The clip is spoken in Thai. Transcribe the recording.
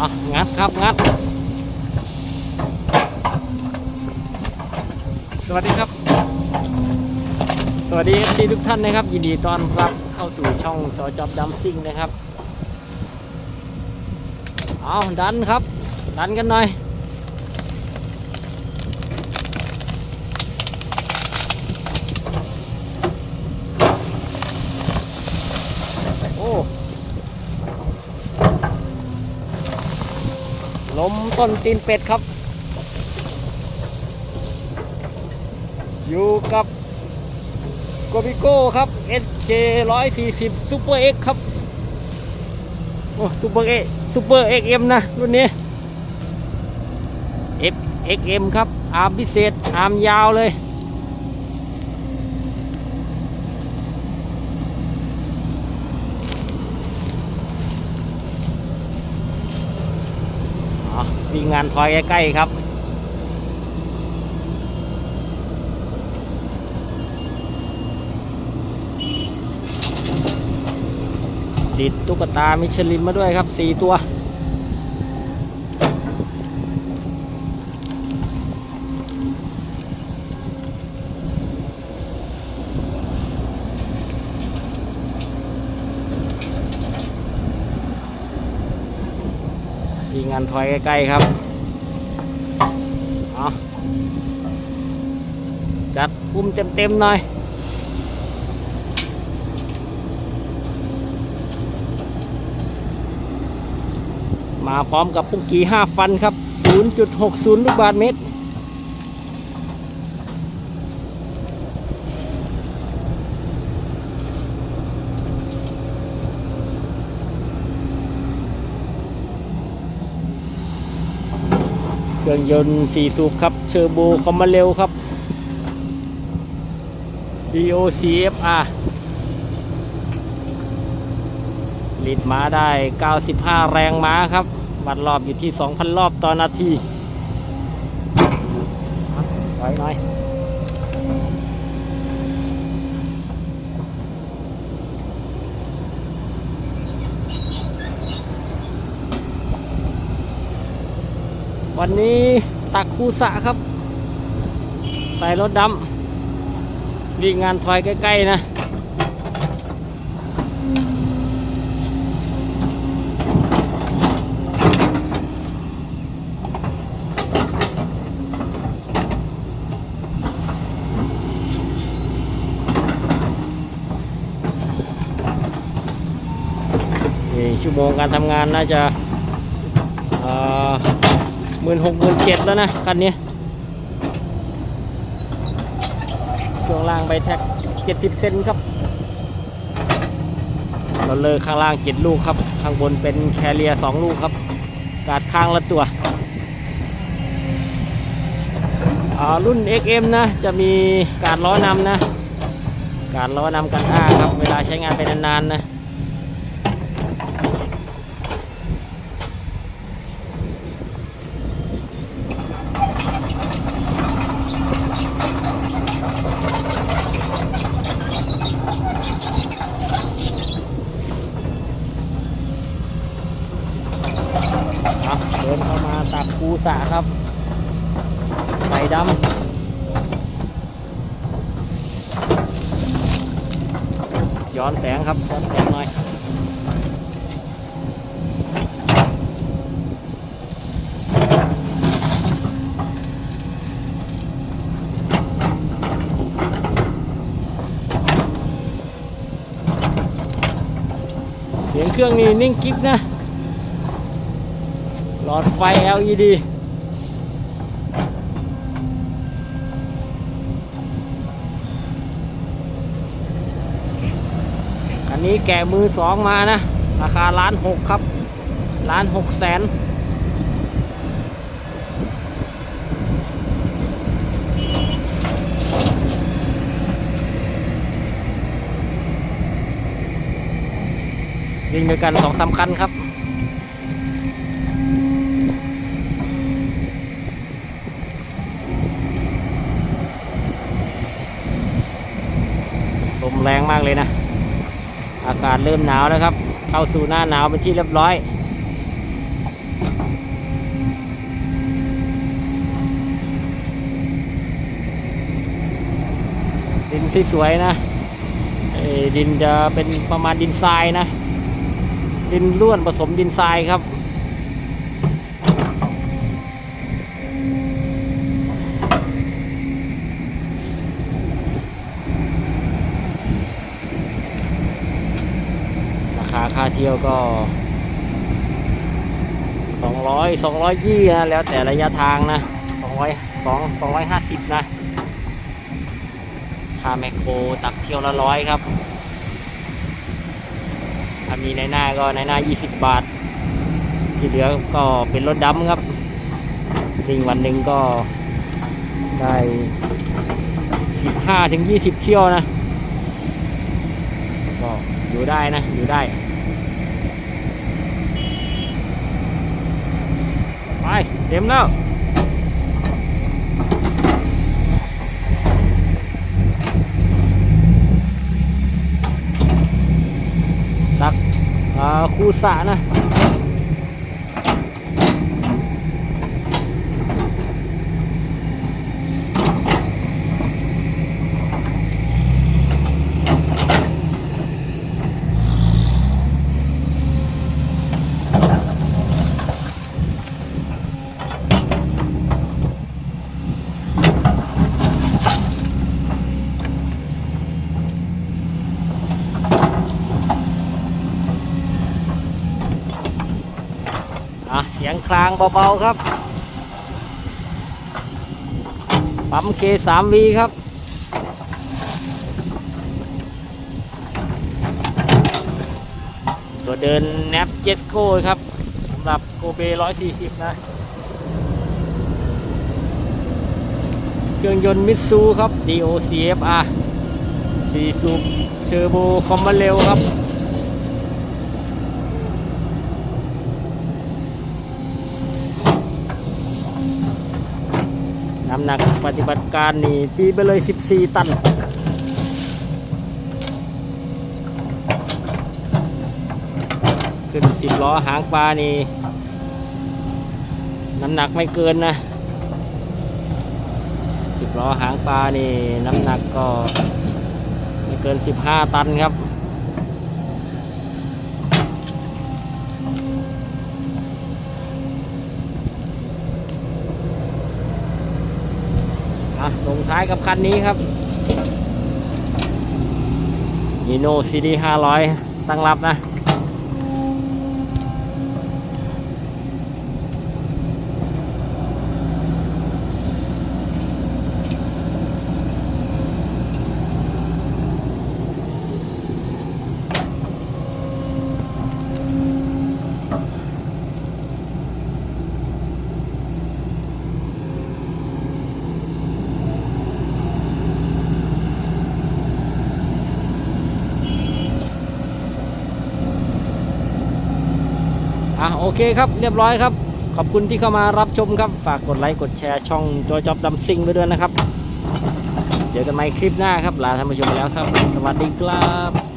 อะงัดครับงัด สวัสดีครับ สวัสดีเอฟซีทุกท่านนะครับ ยินดีต้อนรับเข้าสู่ช่องจอจอบดัมซิ่งนะครับ เอาดันครับ ดันกันหน่อยโอ้ ลมต้นตีนเป็ดครับ อยู่กับโกบิโก้ครับ SK 140 Super X ครับ โอ้ Super X Super XM นะ รุ่นนี้ F XM ครับ อาร์มพิเศษ อาร์มยาวเลย วิ่งงานทอยใกล้ๆครับติดตุ๊กตามิชลินมาด้วยครับสี่ตัว งงานถอยใกล้ๆครับเอาจัดปุ่มเต็มๆหน่อยมาพร้อมกับปุกกี้5ฟันครับ 0.60 ลูกบาทเมตร ครื่องยนต์4สูบครับเชอร์โบคอมมาเร็วครับ DOCFR ลิดม้าได้ 95 แรงม้าครับ วัดรอบอยู่ที่ 2,000 รอบต่อนาทีไปหน่อย วันนี้ตักคูสะครับ ใส่รถดำวิ่งงานถอยใกล้ๆนะ ชั่วโมงการทำงานน่าจะ หมื่นหกหมื่นเจ็ดแล้วนะคันนี้ช่วงล่างใบแท็กเจ็ดสิบเซนครับเราเลยข้างล่างเจ็ดลูกครับ ข้างบนเป็นแคเรียสองลูกครับ กาดข้างละตัวอ่ารุ่น XM นะ จะมีการล้อนำนะ การล้อนำกันอ้าครับ เวลาใช้งานไปนานๆนะ ครับเดินเข้ามาตักคู สะครับไฟดำย้อนแสงครับย้อนแสงหน่อยเสียงเครื่องนี่นิ่งกิ๊บนะ ลอดไฟ LED อันนี้แกะมือสองมานะ ราคาล้านหกครับ ล้านหกแสนวิ่งด้วยกันสองสามคันครับากเลยนะ อากาศเริ่มหนาวนะครับ เข้าสู่หน้าหนาวเป็นที่เรียบร้อย ดินสวยๆนะดินจะเป็นประมาณดินทรายนะ ดินล้วนผสมดินทรายครับ คาค่าเที่ยวก็สองร้อยสองร้อยยี่นะแล้วแต่ระยะทางนะสองร้อยสองสองร้อยห้าสิบนะค่าแมคโครตักเที่ยวละร้อยครับถ้ามีในหน้าก็ในหน้า20บบาท ที่เหลือก็เป็นรถดำครับวิ่งวันหนึ่งก็ได้15ถึง20เที่ยวนะ ก็อยู่ได้นะ อยู่ได้ ไป เต็มแล้วตักคูสะนะ ลางเบาๆครับ ปั๊มเคสามวีครับ ตัวเดินแนบเจสโก้ครับสำหรับโกเบ140นะ เครื่องยนต์มิตซูครับ DOCFR 4สูบเชอร์โบคอมมาเร็วครับำหนักปฏิบัติการนี่ตีไปเลย 14 ตันขึ้น10ล้อหางปลานี่ น้ำหนักไม่เกินนะ10ล้อหางปลานี่ น้ำหนักก็ไม่เกิน 15 ตันครับ อะส่งท้ายกับคันนี้ครับ e n o CD 500ตั้งรับนะ โอเคครับเรียบร้อยครับ ขอบคุณที่เข้ามารับชมครับ ฝากกดไลค์กดแชร์ช่องจอยจอบดำซิงไปด้วยนะครับ เจอกันใหม่คลิปหน้าครับลาท่านผู้ชมไปแล้วครับ สวัสดีครับ